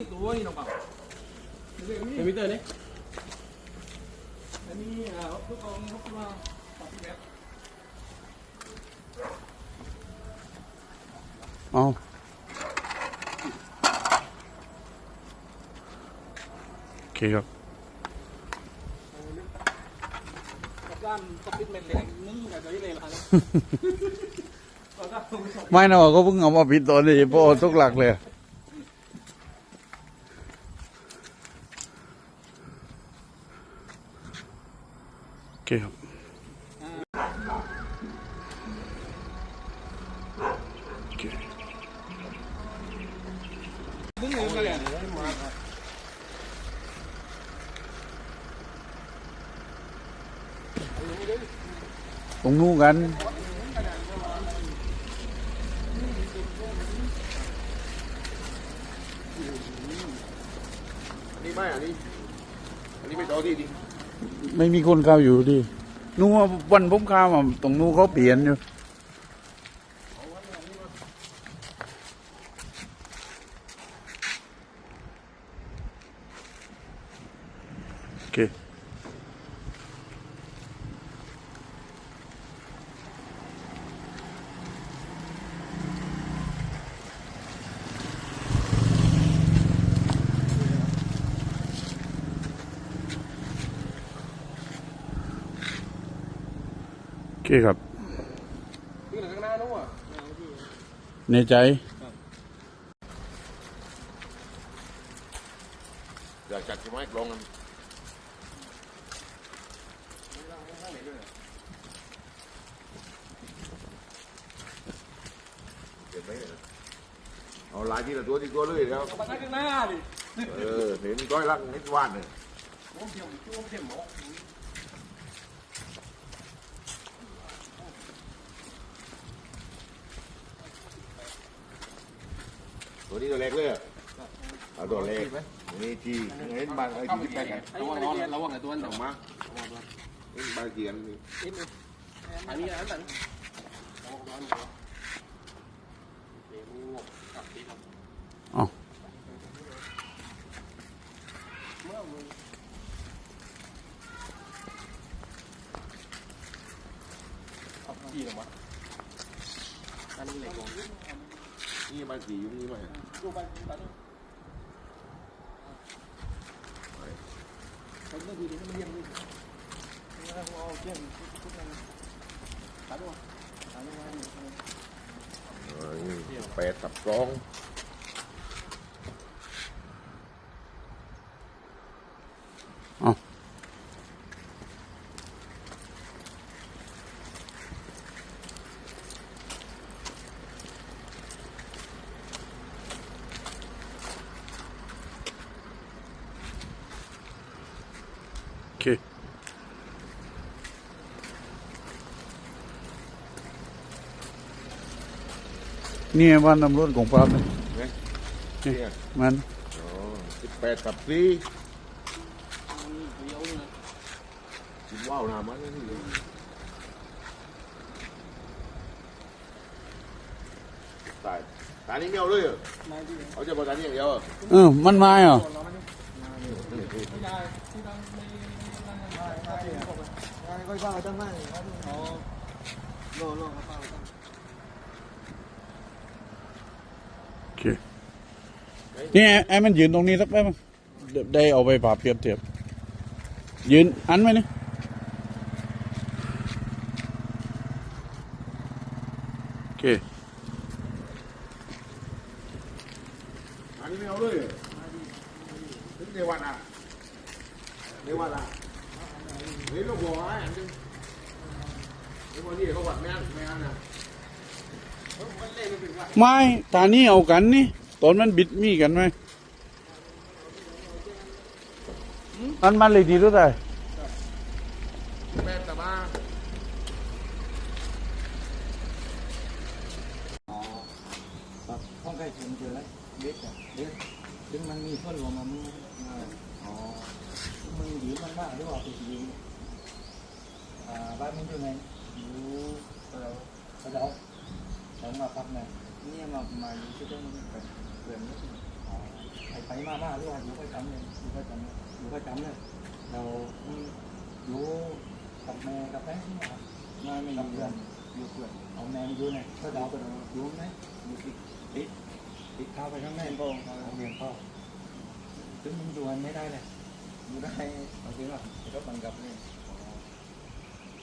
ตัวนี่น้องเปล่าเป็นมิเตอร์นี่อันนี้อ่าพวกเอาพวกมาปรับแบบเอาโอเคครับกับด้านสปิดเมนแรงนึ่งกับตัวนี้เลยละไม่นะว่าก็เพิ่งเอามาปิดตอนนี้พอทุกหลักเลย โอเคครับโอเคนึ่งเลยก็เลยตรงนู้นกันอันนี้ไม่อันนี้อันนี้ไม่ต่อที่ดิ ไม่มีคนเข้าอยู่ดินู้นว่าวันผมเข้ามาตรงนู้นเขาเปลี่ยนอยู่โอเค โอเคครับที่ข้างหน้านู้นอะในใจอยากจัดที่ไม้กลองกันเก็บไว้เลยนะเอาลายที่ละตัวที่ตัวเลยแล้วข้างหน้าดิเออเห็นก้อยรักนิดวานเลย โอ้เขียวโอ้เขียวหมอ นี้ตัวเล็กเลยอะเอาตัวเล็กนี่ทีเห็นบางไอ้ที่ไปกันระวังระวังไอ้ตัวนั้นออกมาเห็นบางเกียนนี่อันนี้อันนั้นเอากี่หรอวะอันนี้เหล็กนี่บางกี่อยู่นี่ไหม ดูไปไปดูเขาเรื่องดีๆมันเยี่ยมดีเอาเกี่ยมทุกอย่างตัดด้วยตัดด้วย เออนี่แปดตับกลอง เอา โอเคนี่บ้านตำรวจของปราบเลยเนี่ยมันอ๋อสิบแปดตับสี่สิบว้าวนามันนี่ตายตายนี่เดียวเลยเหรอเอาจะบอกตายนี่อย่างเดียวเหรอเออมันมาเหรอ นี่ไอ้ไอ้มันยืนตรงนี้สักแป๊บนึงเดี๋ยวได้เอาไปผ่าเปรียบเทียบ ยืนอันไหมนี่โอเค อันนี้ไม่เอาเลยเรอถึงในวันอะในวันอะ เฮ้ยลูกบัวไอ้อันนึงในวันนี้เขาวัดแม่นแม่นนะไม่ตานี้เอากันนี่ตอนมันบิดมีกันไหมอันมันเลยดีรู้ได้แม่แต่มาแบบห้องใกล้เคียงเจอแล้วเด็กอะเด็กถึงมันมีส่วนรวมมันอ๋อมึงยืมมันมากหรือว่าไปยืมอ่า บ้านมึงอยู่ไหนอยู่เราเราเรามาพักไหนเนี่ยมามาอยู่ที่ตรงนี้เป็นเพื่อนอ๋อไปมามาหรือว่าอยู่ประจำเลยอยู่ประจำอยู่ประจำเลยเราอยู่กับแม่กับแม่ที่มาไม่ไม่อยู่เพื่อนอยู่เพื่อนเอาแม่อยู่เนี่ยก็เดาไปแล้วอยู่ไหมอยู่ติดติดติดข้าวไปข้างในพ่อเขาเรียนพ่อถึงมันอยู่ไม่ได้เลยอยู่ได้เอาจริงว่าก็บังกับนี่มึงเลยงอะกระบอกมึงได้ตัวได้ตัวถึงเอาไปใช้ร้านนะร้านเขาเขาเขาต้องเขาหลักเล่ห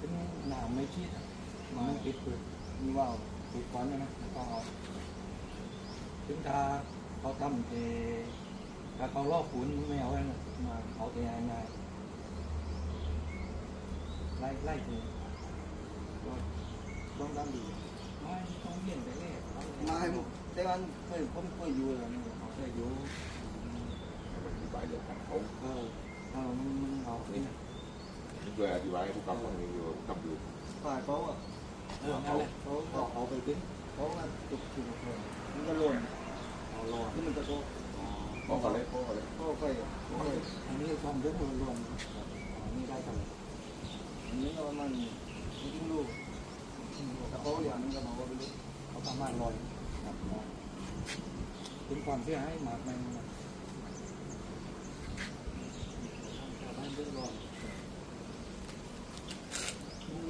เป็นหนามไม่ชิดมันปิดเปิดมีว่าปิดก่อนนะนะก็เอาถึงถ้าเขาทำเอถ้าเขาลอกขุนไม่เอาแล้วนะมาเอาแต่ง่าไล่ไล่ถึงก็ต้องทำดีไม่ต้องเลี่ยนไปเลยไม่แต่วันเคยผมเคยอยู่แล้วนี่เขาเคยอยู่อธิบายเรื่องของเขาเออเออมันมันเอาไปนะ ช่วยอธิบายให้ผู้กำกับอยู่ผู้กำอยู่ฝ่ายเขาอะเออนั่นแหละเขาเขาเอาไปทิ้งเขาก็จุกจุกเลยมันก็หล่นเอาหล่นที่มันจะโตพ่อเขาเลยพ่อเขาเลยก็ค่อยอันนี้ความเยอะรวมอันนี้ได้กันอันนี้ก็ประมาณไม่ถึงลูกแต่เขาอย่างนึงก็บอกว่าไม่รู้เขาประมาณร้อยครับถึงความเสียหามากมันบ้านเรื่องร้อนมีทำอะไรไม่นั่นก็ว่านายอย่างนี้ในตอนอะไรไปเนี่ยอะไรก้อนหญ้ายแต่ว่าเอนไม่ว่าหวังมันว่ามีทำมีเบี้ยบ้าเราเราประมาณองนี้หลักมีกับเยอย